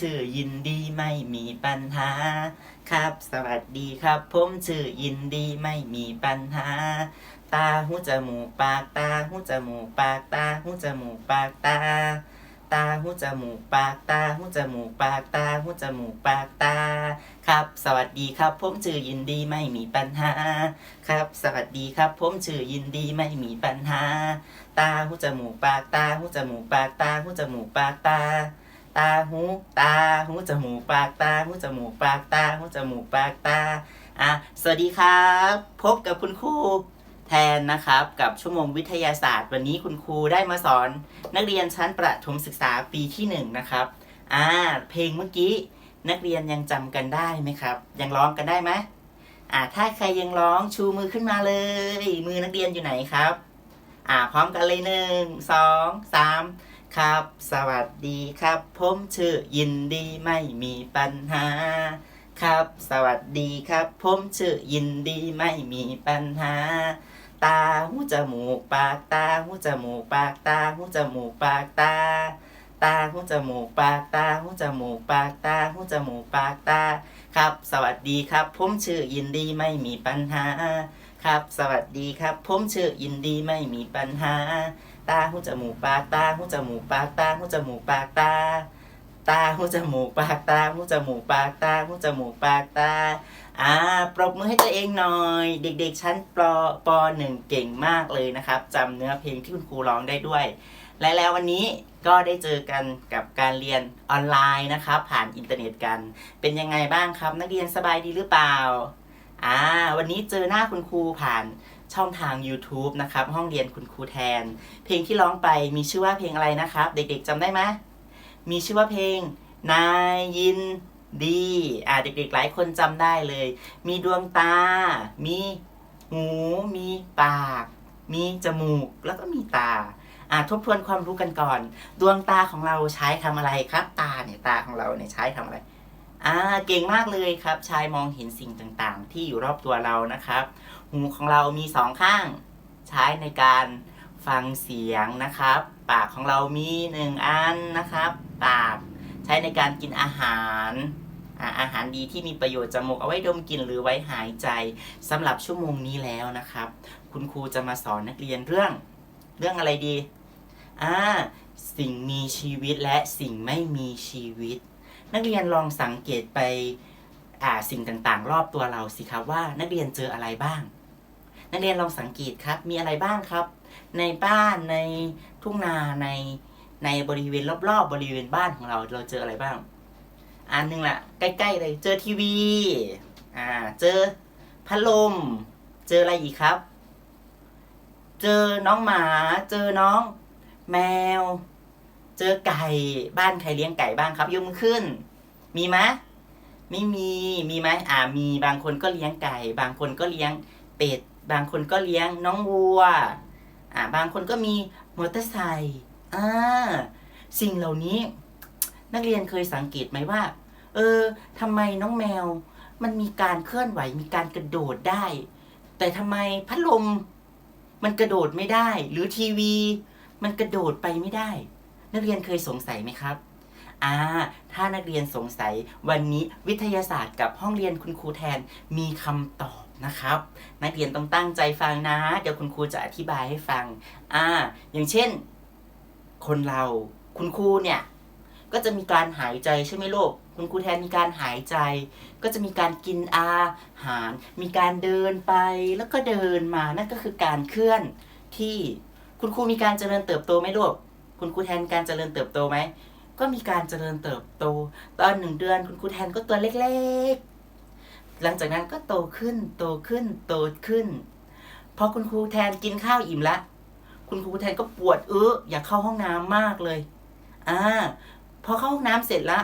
ชื่อยินดีไม่มีปัญหา ครับ สวัสดีครับ ผมชื่อยินดีไม่มีปัญหา ตาหูจมูกปากตาหูจมูกปากตาหูจมูกปากตา ตาหูจมูกปากตาหูจมูกปากตาหูจมูกปากตา ครับ สวัสดีครับ ผมชื่อยินดีไม่มีปัญหา ครับ สวัสดีครับ ผมชื่อยินดีไม่มีปัญหา ตาหูจมูกปากตาหูจมูกปากตาหูจมูกปากตา ตาหูตาหูจมูกปากตาหูจมูกปากตาหูจมูกปากตาอะสวัสดีครับ พบกับคุณครูแทนนะครับกับชั่วโมงวิทยาศาสตร์ วันนี้คุณครูได้มาสอน นักเรียนชั้นประถมศึกษาปีที่หนึ่งนะครับอ่าเพลงเมื่อกี้นักเรียนยังจำกันได้ไหมครับ ยังร้องกันได้ไหมอ่าถ้าใครยังร้องชูมือขึ้นมาเลย มือนักเรียนอยู่ไหนครับอ่าพร้อมกันเลยหนึ่งสองสาม ครับ สวัสดีครับ ผมชื่อยินดีไม่มีปัญหา ครับ สวัสดีครับ ผมชื่อยินดีไม่มีปัญหา ตาหูจมูกปากตาหูจมูกปากตาหูจมูกปากตา ตาหูจมูกปากตาหูจมูกปากตาหูจมูกปากตา ครับ สวัสดีครับ ผมชื่อยินดีไม่มีปัญหา ครับ สวัสดีครับ ผมชื่อยินดีไม่มีปัญหา ตาหูจมูกปากตาหูจมูกปากตาหูจมูกปากตา ตาหูจมูกปากตาหูจมูกปากตาหูจมูกปากตาอ่าปรบมือให้ตัวเองหน่อย เด็กๆชั้นปปหนึ่งเก่งมากเลยนะครับจำเนื้อเพลงที่คุณครูร้องได้ด้วย และแล้ววันนี้ก็ได้เจอกันกับการเรียนออนไลน์นะครับ ผ่านอินเทอร์เน็ตกัน เป็นยังไงบ้างครับ นักเรียนสบายดีหรือเปล่าอ่าวันนี้เจอหน้าคุณครูผ่าน ช่องทาง YouTube นะครับ ห้องเรียนคุณครูแทน เพลงที่ร้องไปมีชื่อว่าเพลงอะไรนะครับ เด็กๆจำได้ไหมมีชื่อว่าเพลงนายยินดีอ่าเด็กๆหลายคนจำได้เลย มีดวงตา มีหู มีปาก มีจมูก แล้วก็มีตาอ่าทบทวนความรู้กันก่อน ดวงตาของเราใช้ทำอะไรครับ ตาเนี่ยตาของเราเนี่ยใช้ทำอะไรอ่าเก่งมากเลยครับใช้มองเห็นสิ่งต่างๆ ที่อยู่รอบตัวเรานะครับ หูของเรามีสองข้าง ใช้ในการฟังเสียงนะครับ ปากของเรามีหนึ่งอันนะครับ ปากใช้ในการกินอาหารอาอาหารดีที่มีประโยชน์จมูกเอาไว้ดมกลิ่นหรือไว้หายใจสำหรับชั่วโมงนี้แล้วนะครับ คุณครูจะมาสอนนักเรียนเรื่อง เรื่องอะไรดีอ่าสิ่งมีชีวิตและสิ่งไม่มีชีวิต นักเรียนลองสังเกตไปอ่าสิ่งต่างๆ รอบตัวเราสิครับว่านักเรียนเจออะไรบ้าง นักเรียนลองสังเกตครับ มีอะไรบ้างครับ ในบ้านในทุ่งนาในในบริเวณรอบๆบริเวณบ้านของเราเราเจออะไรบ้าง อันหนึ่งละใกล้ๆเลยเจอทีวีอ่าเจอพัดลม เจออะไรอีกครับ เจอน้องหมา เจอน้องแมว เจอไก่บ้านใครเลี้ยงไก่บ้างครับยกมือขึ้น มีไหมไม่มีมีไหมอ่ามีบางคนก็เลี้ยงไก่ บางคนก็เลี้ยงเป็ด บางคนก็เลี้ยงน้องวัวอ่าบางคนก็มีมอเตอร์ไซค์อ่าสิ่งเหล่านี้ นักเรียนเคยสังเกตไหมว่า เออทำไมน้องแมว มันมีการเคลื่อนไหวมีการกระโดดได้ แต่ทำไมพัดลมมันกระโดดไม่ได้ หรือทีวี มันกระโดดไปไม่ได้ นักเรียนเคยสงสัยไหมครับอ่าถ้านักเรียนสงสัยวันนี้วิทยาศาสตร์กับห้องเรียนคุณครูแทนมีคำตอบ นะครับ นักเรียนต้องตั้งใจฟังนะ เดี๋ยวคุณครูจะอธิบายให้ฟัง อ่า อย่างเช่น คนเรา คุณครูเนี่ย ก็จะมีการหายใจใช่ไหมลูก คุณครูแทนมีการหายใจ ก็จะมีการกินอาหาร มีการเดินไปแล้วก็เดินมา นั่นก็คือการเคลื่อนที่ คุณครูมีการเจริญเติบโตไหมลูก คุณครูแทนการเจริญเติบโตไหม ก็มีการเจริญเติบโต ตอนหนึ่งเดือน คุณครูแทนก็ตัวเล็กๆ หลังจากนั้นก็โตขึ้น โตขึ้น โตขึ้น พอคุณครูแทนกินข้าวอิ่มละ คุณครูแทนก็ปวดเอออยากเข้าห้องน้ำมากเลย อ่า พอเข้าห้องน้ำเสร็จละ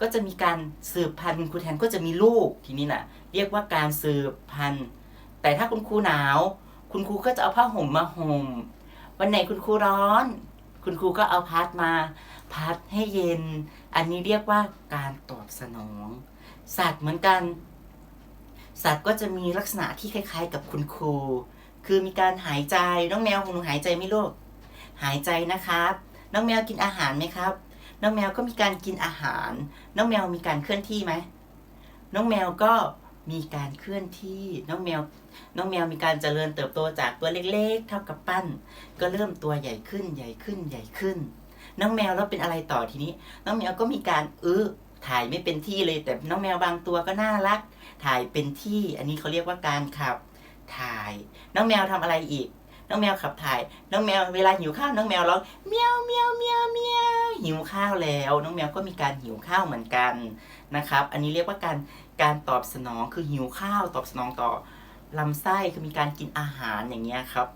ก็จะมีการสืบพันธุ์คุณครูแทนก็จะมีลูกทีนี้น่ะ เรียกว่าการสืบพันธุ์ แต่ถ้าคุณครูหนาว คุณครูก็จะเอาผ้าห่มมาห่ม วันไหนคุณครูร้อน คุณครูก็เอาพัดมา พัดให้เย็น อันนี้เรียกว่าการตอบสนอง สัตว์เหมือนกัน สัตว์ก็จะมีลักษณะที่คล้าย ๆ กับคุณครู คือมีการหายใจ น้องแมวของหนูหายใจไหมลูกหายใจนะครับ น้องแมวกินอาหารไหมครับ น้องแมวก็มีการกินอาหาร น้องแมวมีการเคลื่อนที่ไหม น้องแมวก็มีการเคลื่อนที่ น้องแมว น้องแมวมีการเจริญเติบโตจากตัวเล็กๆ เท่ากับปั้น ก็เริ่มตัวใหญ่ขึ้นใหญ่ขึ้นใหญ่ขึ้น น้องแมวแล้วเป็นอะไรต่อทีนี้ น้องแมวก็มีการอื้อ ถ่ายไม่เป็นที่เลยแต่น้องแมวบางตัวก็น่ารัก ถ่ายเป็นที่ อันนี้เขาเรียกว่าการขับถ่าย น้องแมวทำอะไรอีก น้องแมวขับถ่าย น้องแมวเวลาหิวข้าวน้องแมวร้องเมียวเมียวเมียวเมียวหิวข้าวแล้ว น้องแมวก็มีการหิวข้าวเหมือนกันนะครับ อันนี้เรียกว่าการการตอบสนองคือหิวข้าว ตอบสนองต่อลำไส้คือมีการกินอาหารอย่างเงี้ยครับ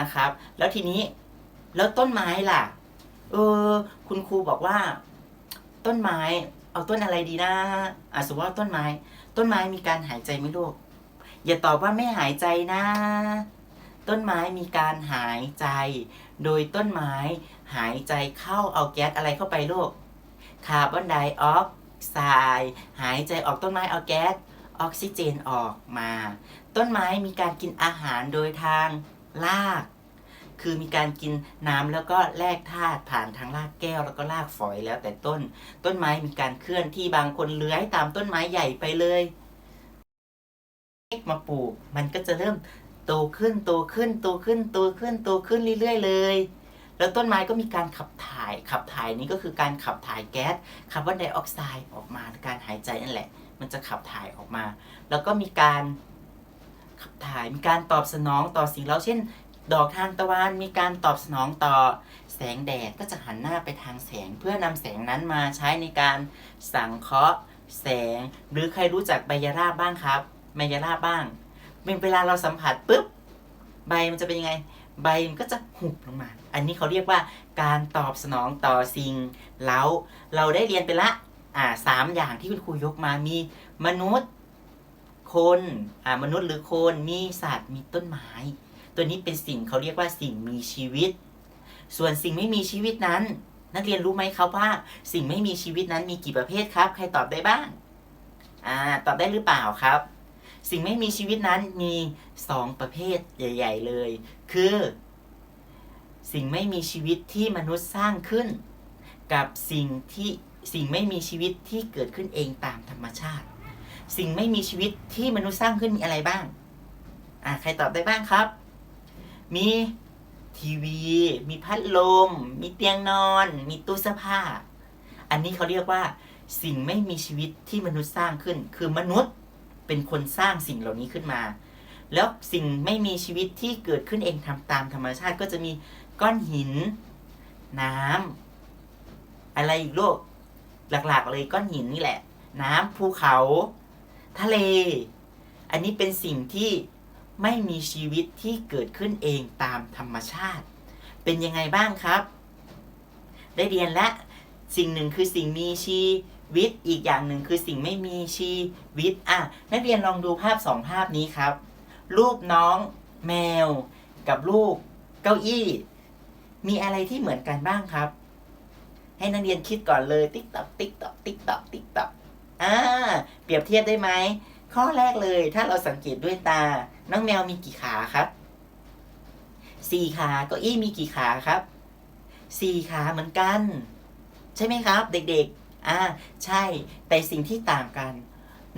นะครับ แล้วทีนี้แล้วต้นไม้ล่ะ เออ คุณครูบอกว่า ต้นไม้ เอาต้นอะไรดีนะอะสมมติว่าต้นไม้ ต้นไม้มีการหายใจไหมลูก อย่าตอบว่าไม่หายใจนะ ต้นไม้มีการหายใจ โดยต้นไม้หายใจเข้าเอาแก๊สอะไรเข้าไปลูก คาร์บอนไดออกไซด์หายใจออกต้นไม้เอาแก๊สออกซิเจนออกมา ต้นไม้มีการกินอาหารโดยทางราก คือมีการกินน้ำแล้วก็แลกธาตุผ่านทางรากแก้วแล้วก็รากฝอยแล้วแต่ต้น ต้นไม้มีการเคลื่อนที่บางคนเลื้อยตามต้นไม้ใหญ่ไปเลยมาปลูก มันก็จะเริ่มโตขึ้นโตขึ้นโตขึ้นโตขึ้นโตขึ้นเรื่อยๆเลยแล้วต้นไม้ก็มีการขับถ่าย ขับถ่ายนี้ก็คือการขับถ่ายแก๊สคาร์บอนไดออกไซด์ออกมาการหายใจนั่นแหละ มันจะขับถ่ายออกมา แล้วก็มีการขับถ่ายมีการตอบสนองต่อสิ่งเราเช่น ดอกทานตะวันมีการตอบสนองต่อแสงแดดก็จะหันหน้าไปทางแสง เพื่อนำแสงนั้นมาใช้ในการสังเคราะห์แสง หรือใครรู้จักใบยาราบ้างครับใบยาราบ้างเป็นเวลาเราสัมผัสปุ๊บใบมันจะเป็นยังไง ใบมันก็จะหุบลงมา อันนี้เขาเรียกว่าการตอบสนองต่อสิ่งเราเราได้เรียนไปละอ่าสามอย่างที่คุณครูยกมามีมนุษย์คนอ่ามนุษย์หรือคนมีสัตว์มีต้นไม้ ตัวนี้เป็นสิ่งเขาเรียกว่าสิ่งมีชีวิต ส่วนสิ่งไม่มีชีวิตนั้น นักเรียนรู้ไหมครับว่า สิ่งไม่มีชีวิตนั้นมีกี่ประเภทครับ ใครตอบได้บ้างอ่าตอบได้หรือเปล่าครับ สิ่งไม่มีชีวิตนั้นมีสองประเภทใหญ่ ๆ เลย คือ สิ่งไม่มีชีวิตที่มนุษย์สร้างขึ้น กับสิ่งที่สิ่งไม่มีชีวิตที่เกิดขึ้นเองตามธรรมชาติ สิ่งไม่มีชีวิตที่มนุษย์สร้างขึ้นมีอะไรบ้างอ่าใครตอบได้บ้างครับ มีทีวี มีพัดลม มีเตียงนอน มีตู้เสื้อผ้า อันนี้เขาเรียกว่า สิ่งไม่มีชีวิตที่มนุษย์สร้างขึ้น คือมนุษย์เป็นคนสร้างสิ่งเหล่านี้ขึ้นมา แล้วสิ่งไม่มีชีวิตที่เกิดขึ้นเองทำตามธรรมชาติก็จะมีก้อนหิน น้ำอะไรอีกโลก หลักๆ เลยก้อนหินนี่แหละ น้ำภูเขา ทะเล อันนี้เป็นสิ่งที่ ไม่มีชีวิตที่เกิดขึ้นเองตามธรรมชาติ เป็นยังไงบ้างครับ ได้เรียนและสิ่งหนึ่งคือสิ่งมีชีวิตอีกอย่างหนึ่งคือสิ่งไม่มีชีวิตอะนักเรียนลองดูภาพสองภาพนี้ครับ รูปน้องแมว กับรูปเก้าอี้ มีอะไรที่เหมือนกันบ้างครับ ให้นักเรียนคิดก่อนเลยติ๊กตอกติ๊กตอกติ๊กตอกติ๊กตอกอ่าเปรียบเทียบได้ไหม ข้อแรกเลยถ้าเราสังเกตด้วยตา น้องแมวมีกี่ขาครับสี่ขาเก้าอี้มีกี่ขาครับสี่ขาเหมือนกัน ใช่ไหมครับ เด็กๆ อ่า ใช่ แต่สิ่งที่ต่างกัน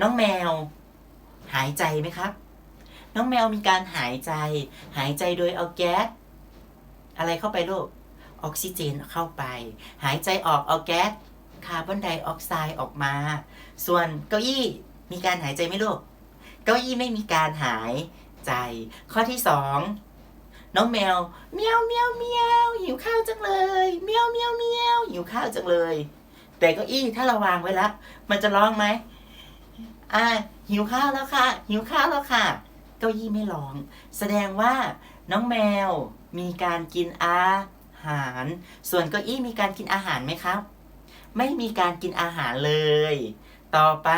น้องแมว หายใจไหมครับ น้องแมวมีการหายใจ หายใจโดยเอาแก๊สอะไรเข้าไปลูกออกซิเจนเข้าไป หายใจออกเอาแก๊สคาร์บอนไดออกไซด์ออกมา ส่วนเก้าอี้ มีการหายใจไหมลูก เก้าอี้ไม่มีการหายใจ ข้อที่สองน้องแมวเมียวเมียวเมียวหิวข้าวจังเลยเมียวเมียวเมียวหิวข้าวจังเลย แต่เก้าอี้ถ้าเราวางไว้แล้วมันจะร้องไหมอ่าหิวข้าวแล้วค่ะ หิวข้าวแล้วค่ะ เก้าอี้ไม่ร้อง แสดงว่าน้องแมวมีการกินอาหาร ส่วนเก้าอี้มีการกินอาหารไหมครับ ไม่มีการกินอาหารเลย ต่อไป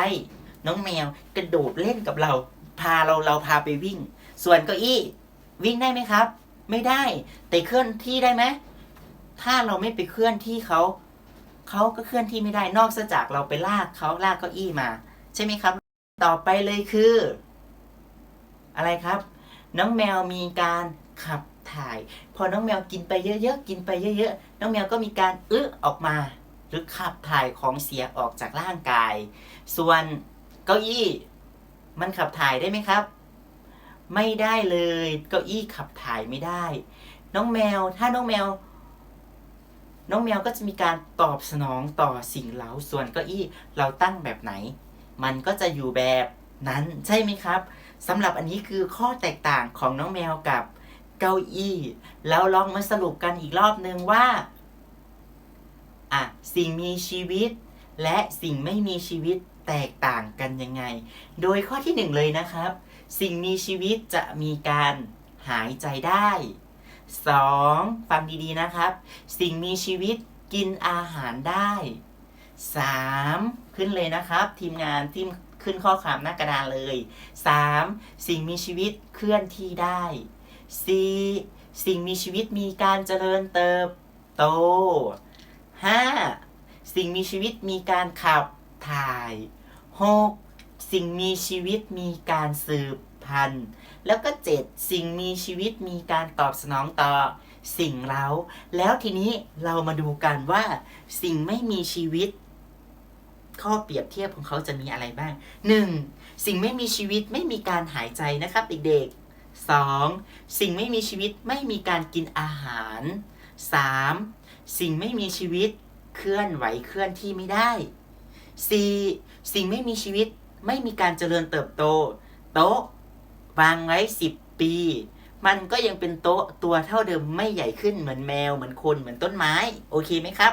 น้องแมวกระโดดเล่นกับเรา พาเราเราพาไปวิ่ง ส่วนเก้าอี้วิ่งได้ไหมครับ ไม่ได้ แต่เคลื่อนที่ได้ไหมถ้าเราไม่ไปเคลื่อนที่เขาเขาก็เคลื่อนที่ไม่ได้นอกจากเราไปลากเขาลากเก้าอี้มา ใช่ไหมครับ ต่อไปเลยคือ อะไรครับ น้องแมวมีการขับถ่าย พอน้องแมวกินไปเยอะๆกินไปเยอะๆน้องแมวก็มีการอึออกมา หรือขับถ่ายของเสียออกจากร่างกาย ส่วน เก้าอี้ มันขับถ่ายได้ไหมครับ ไม่ได้เลย เก้าอี้ขับถ่ายไม่ได้ น้องแมว ถ้าน้องแมว น้องแมวก็จะมีการตอบสนองต่อสิ่งเร้าส่วนเก้าอี้เราตั้งแบบไหน มันก็จะอยู่แบบนั้นใช่ไหมครับสำหรับอันนี้คือข้อแตกต่างของน้องแมวกับเก้าอี้ แล้วลองมาสรุปกันอีกรอบนึงว่าอะสิ่งมีชีวิต และสิ่งไม่มีชีวิต แตกต่างกันยังไง โดยข้อที่หนึ่งเลยนะครับ สิ่งมีชีวิตจะมีการหายใจได้ 2. ฟังดีๆนะครับ สิ่งมีชีวิตกินอาหารได้ 3. ขึ้นเลยนะครับ ทีมงานที่ขึ้นข้อความหน้ากระดานเลย 3. สิ่งมีชีวิตเคลื่อนที่ได้ 4. สิ่งมีชีวิตมีการเจริญเติบโต 5. สิ่งมีชีวิตมีการขับถ่าย 6. สิ่งมีชีวิตมีการสืบพันธุ์ แล้วก็ 7 สิ่งมีชีวิตมีการตอบสนองต่อสิ่งเร้า แล้วทีนี้เรามาดูกันว่า สิ่งไม่มีชีวิต ข้อเปรียบเทียบของเขาจะมีอะไรบ้าง 1. สิ่งไม่มีชีวิตไม่มีการหายใจนะครับเด็กๆ 2. สิ่งไม่มีชีวิตไม่มีการกินอาหาร 3. สิ่งไม่มีชีวิตเคลื่อนไหวเคลื่อนที่ไม่ได้ 4. สิ่งไม่มีชีวิตไม่มีการเจริญเติบโต โต๊ะวางไว้ 10 ปี มันก็ยังเป็นโต๊ะตัวเท่าเดิมไม่ใหญ่ขึ้นเหมือนแมวเหมือนคนเหมือนต้นไม้ โอเคไหมครับ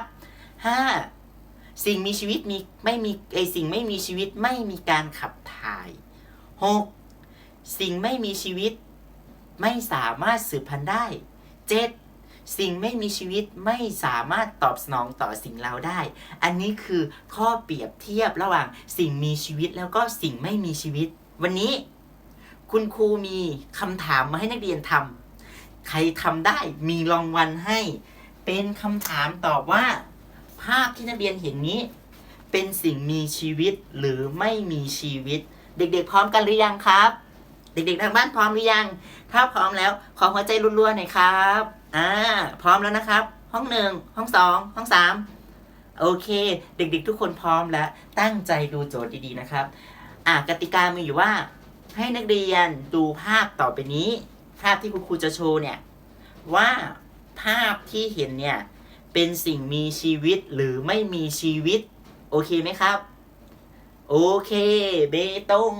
5. สิ่งมีชีวิตมีไม่มีไอสิ่งไม่มีชีวิตไม่มีการขับถ่าย 6. สิ่งไม่มีชีวิตไม่สามารถสืบพันธุ์ได้ 7. สิ่งไม่มีชีวิตไม่สามารถตอบสนองต่อสิ่งเราได้ อันนี้คือข้อเปรียบเทียบระหว่างสิ่งมีชีวิตแล้วก็สิ่งไม่มีชีวิต วันนี้ คุณครูมีคำถามมาให้นักเรียนทำใครทำได้มีรางวัลให้ เป็นคำถามตอบว่า ภาพที่นักเรียนเห็นนี้ เป็นสิ่งมีชีวิตหรือไม่มีชีวิต เด็กๆ พร้อมกันหรือยังครับ เด็กๆทางบ้านพร้อมหรือยัง ถ้าพร้อมแล้วขอหัวใจรัวๆหน่อยครับ อ่า พร้อมแล้วนะครับ ห้องหนึ่งห้องสองห้องสามโอเค เด็กๆ ทุกคนพร้อมแล้วตั้งใจดูโจทย์ดีๆนะครับอ่ากติกามีอยู่ว่า ให้นักเรียนดูภาพต่อไปนี้ ภาพที่คุณครูจะโชว์เนี่ย ว่าภาพที่เห็นเนี่ย เป็นสิ่งมีชีวิตหรือไม่มีชีวิต โอเคไหมครับ โอเค เบตง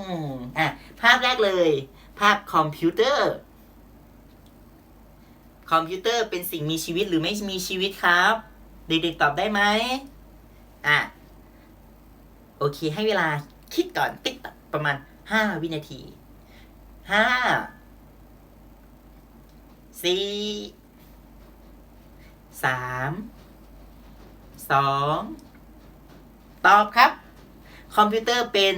อะภาพแรกเลย ภาพคอมพิวเตอร์ คอมพิวเตอร์เป็นสิ่งมีชีวิตหรือไม่มีชีวิตครับ เด็กๆตอบได้ไหมอะโอเค ให้เวลาคิดก่อนติ๊กตักประมาณห้าวินาทีห้าสี่สามสองตอบครับ คอมพิวเตอร์เป็น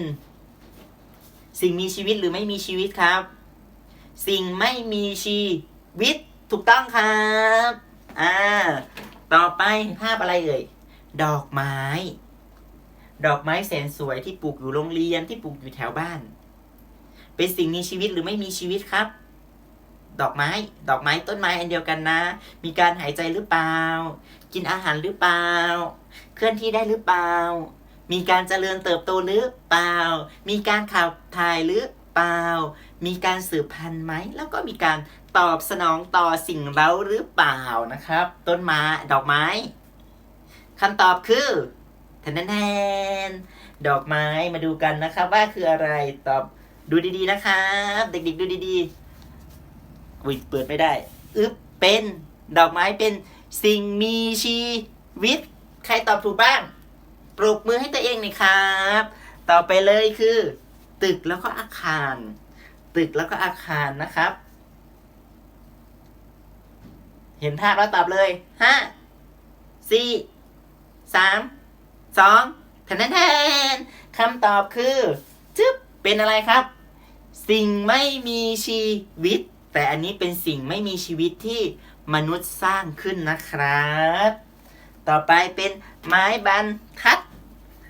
สิ่งมีชีวิตหรือไม่มีชีวิตครับ สิ่งไม่มีชีวิต ถูกต้องครับ อ่า ต่อไปภาพอะไรเอ่ย ดอกไม้ ดอกไม้แสนสวยที่ปลูกอยู่โรงเรียนที่ปลูกอยู่แถวบ้าน เป็นสิ่งมีชีวิตหรือไม่มีชีวิตครับ ดอกไม้ ดอกไม้ต้นไม้อันเดียวกันนะ มีการหายใจหรือเปล่า กินอาหารหรือเปล่า เคลื่อนที่ได้หรือเปล่า มีการเจริญเติบโตหรือเปล่า มีการขับถ่ายหรือเปล่า มีการสืบพันธุ์ไหม แล้วก็มีการตอบสนองต่อสิ่งเร้าหรือเปล่านะครับ ต้นไม้ดอกไม้คำตอบคือแทนแทนดอกไม้มาดูกันนะครับ ว่าคืออะไรตอบดูดีๆนะครับ เด็กๆดูดีๆอุ้ยเปิดไม่ได้อึ๊บเป็นดอกไม้เป็นสิ่งมีชีวิต ใครตอบถูกบ้างปรบมือให้ตัวเองหน่อยครับ ต่อไปเลยคือ ตึกแล้วก็อาคาร ตึกแล้วก็อาคารนะครับ เห็นภาแล้วตอบเลยห้าสี่สามสองแทนแทนคำตอบคือจึ๊บเป็นอะไรครับ สิ่งไม่มีชีวิต แต่อันนี้เป็นสิ่งไม่มีชีวิตที่มนุษย์สร้างขึ้นนะครับ ต่อไปเป็นไม้บรรทัด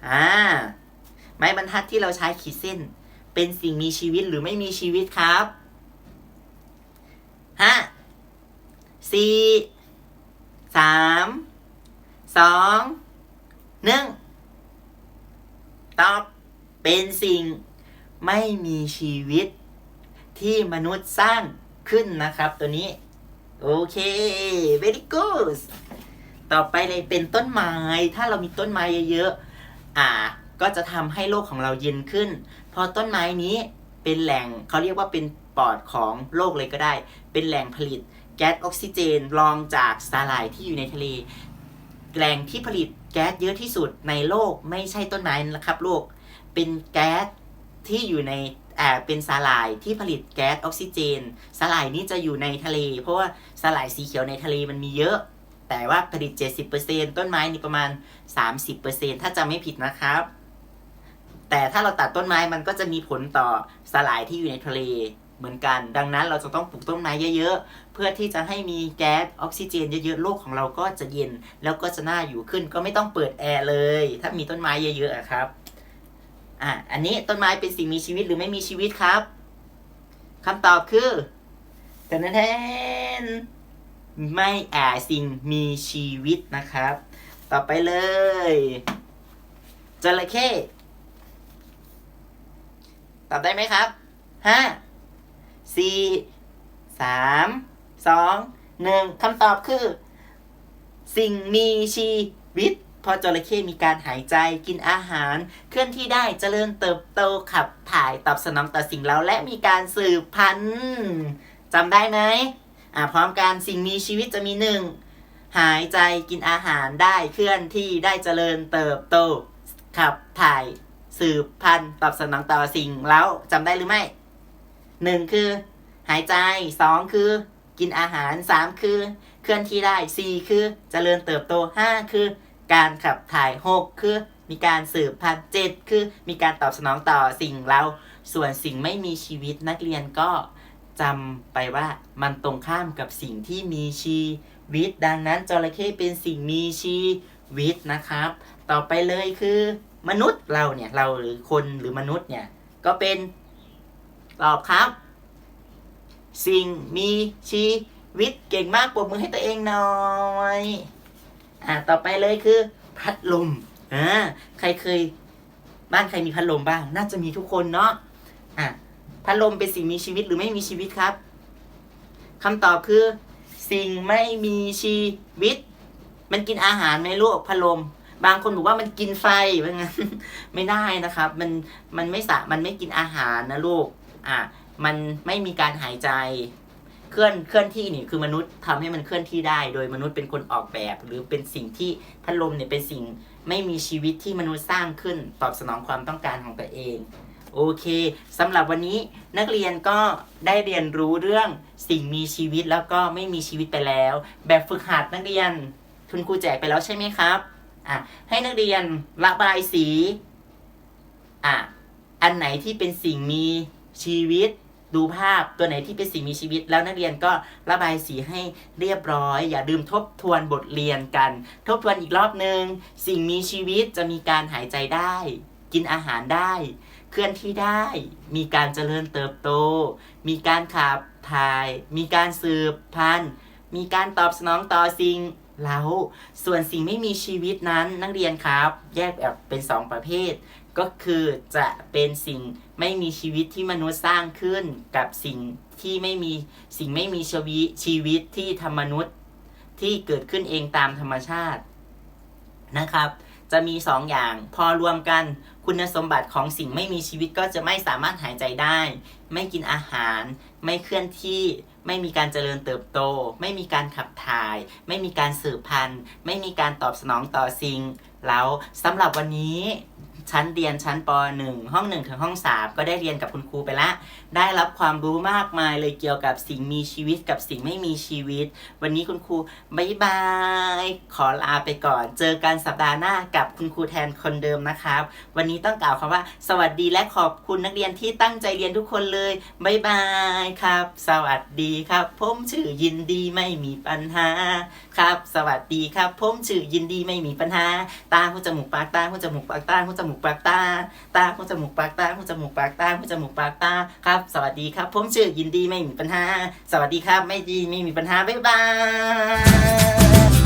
อ่า ไม้บรรทัดที่เราใช้ขีดเส้น เป็นสิ่งมีชีวิตหรือไม่มีชีวิตครับห้าสี่สามสองหนึ่งตอบเป็นสิ่งไม่มีชีวิตที่มนุษย์สร้างขึ้นนะครับตัวนี้ โอเค very good ต่อไปเลยเป็นต้นไม้ ถ้าเรามีต้นไม้เยอะๆ อ่า ก็จะทำให้โลกของเราเย็นขึ้น อต้นไม้นี้เป็นแหล่งเขาเรียกว่าเป็นปอดของโลกเลยก็ได้ เป็นแหล่งผลิตแก๊สออกซิเจนรองจากสาหร่ายที่อยู่ในทะเล แหล่งที่ผลิตแก๊สเยอะที่สุดในโลกไม่ใช่ต้นไม้นะครับโลก เป็นแก๊สที่อยู่ในอ่าเป็นสาหร่ายที่ผลิตแก๊สออกซิเจน สาหร่ายนี้จะอยู่ในทะเล เพราะว่าสาหร่ายสีเขียวในทะเลมันมีเยอะ แต่ว่าผลิต 70%ต้นไม้นี่ประมาณ 30%ถ้าจำไม่ผิดนะครับ แต่ถ้าเราตัดต้นไม้มันก็จะมีผลต่อสาหร่ายที่อยู่ในทะเลเหมือนกัน ดังนั้นเราจะต้องปลูกต้นไม้เยอะ ๆ เพื่อที่จะให้มีแก๊สออกซิเจนเยอะๆ โลกของเราก็จะเย็น แล้วก็จะน่าอยู่ขึ้น ก็ไม่ต้องเปิดแอร์เลย ถ้ามีต้นไม้เยอะๆครับอะอันนี้ต้นไม้เป็นสิ่งมีชีวิตหรือไม่มีชีวิตครับคำตอบคือแทนแทนไม่แอาสิ่งมีชีวิตนะครับ ต่อไปเลยจระเข้ ตอบได้ไหมครับห้าสี่สามสองหนึ่งคำตอบคือ สิ่งมีชีวิตพราะจระเข้มีการหายใจกินอาหาร เคลื่อนที่ได้เจริญเติบโตขับถ่ายตอบสนองต่อสิ่งเราและมีการสืบพันธุ์จำได้ไหมอ่าพร้อมกันสิ่งมีชีวิตจะมีหนึ่งหายใจกินอาหารได้เคลื่อนที่ได้เจริญเติบโตขับถ่าย สืบพันธุ์ตอบสนองต่อสิ่งแล้วจำได้หรือไม่หนึ่งคือ หายใจสองคือ กินอาหารสามคือ เคลื่อนที่ได้สี่คือเจริญเติบโตห้าคือ การขับถ่ายหกคือ มีการสืบพันธุ์เจ็ดคือ มีการตอบสนองต่อสิ่งเราส่วนสิ่งไม่มีชีวิตนักเรียนก็จำไปว่ามันตรงข้ามกับสิ่งที่มีชีวิต ดังนั้นจระเข้เป็นสิ่งมีชีวิตนะครับ ต่อไปเลยคือ มนุษย์เราเนี่ย เราหรือคนหรือมนุษย์เนี่ย ก็เป็นตอบครับ สิ่งมีชีวิตเก่งมากปรบมือให้ตัวเองหน่อยอ่าต่อไปเลยคือ พัดลมอ่าใครเคย บ้านใครมีพัดลมบ้าง น่าจะมีทุกคนเนาะอะพัดลมเป็นสิ่งมีชีวิตหรือไม่มีชีวิตครับคำตอบคือ สิ่งไม่มีชีวิต มันกินอาหารไหมลูกพัดลม บางคนบอกว่ามันกินไฟว่างั้นไม่ได้นะครับ มันมันไม่สะมันไม่กินอาหารนะลูกอะมันไม่มีการหายใจเคลื่อนเคลื่อนที่นี่คือมนุษย์ทำให้มันเคลื่อนที่ได้ โดยมนุษย์เป็นคนออกแบบ หรือเป็นสิ่งที่พัดลมเนี่ยเป็นสิ่งไม่มีชีวิตที่มนุษย์สร้างขึ้น ตอบสนองความต้องการของตัวเอง โอเคสำหรับวันนี้นักเรียนก็ได้เรียนรู้เรื่องสิ่งมีชีวิตแล้วก็ไม่มีชีวิตไปแล้ว แบบฝึกหัดนักเรียน คุณครูแจกไปแล้วใช่ไหมครับ อะให้นักเรียนระบายสีอะอันไหนที่เป็นสิ่งมีชีวิต ดูภาพตัวไหนที่เป็นสิ่งมีชีวิต แล้วนักเรียนก็ระบายสีให้เรียบร้อย อย่าลืมทบทวนบทเรียนกัน ทบทวนอีกรอบหนึ่งสิ่งมีชีวิตจะมีการหายใจได้ กินอาหารได้ เคลื่อนที่ได้ มีการเจริญเติบโต มีการขับถ่าย มีการสืบพันธุ์มีการตอบสนองต่อสิ่ง แล้วส่วนสิ่งไม่มีชีวิตนั้นนักเรียนครับ แยกออกเป็นสองประเภท ก็คือจะเป็นสิ่งไม่มีชีวิตที่มนุษย์สร้างขึ้นกับสิ่งที่ไม่มีสิ่งไม่มีชีวิตชีวิตที่ทำมนุษย์ที่เกิดขึ้นเองตามธรรมชาตินะครับ จะมีสองอย่างพอรวมกันคุณสมบัติของสิ่งไม่มีชีวิตก็จะไม่สามารถหายใจได้ ไม่กินอาหาร ไม่เคลื่อนที่ ไม่มีการเจริญเติบโต ไม่มีการขับถ่าย ไม่มีการสืบพันธุ์ ไม่มีการตอบสนองต่อสิ่งแล้วสำหรับวันนี้ชั้นเรียนชั้นป .1 ห้อง 1 ถึงห้อง 3 ก็ได้เรียนกับคุณครูไปละได้รับความรู้มากมายเลยเกี่ยวกับสิ่งมีชีวิตกับสิ่งไม่มีชีวิต วันนี้คุณครูบายบาย ขอลาไปก่อน เจอกันสัปดาห์หน้ากับคุณครูแทนคนเดิมนะครับ วันนี้ต้องกล่าวคำว่า สวัสดีและขอบคุณนักเรียนที่ตั้งใจเรียนทุกคนเลยบายบายครับ สวัสดีครับ ผมชื่อยินดีไม่มีปัญหาครับ สวัสดีครับ ผมชื่อยินดีไม่มีปัญหา ตาหูจมูกปากตาหูจมูกปากตาหูจมูกปากตาตาหูจมูกปากตาหูจมูกปากตาหูจมูกปากตาครับสวัสดีครับ ผมชื่อยินดีไม่มีปัญหา สวัสดีครับ ไม่ดีไม่มีปัญหา บ๊ายบาย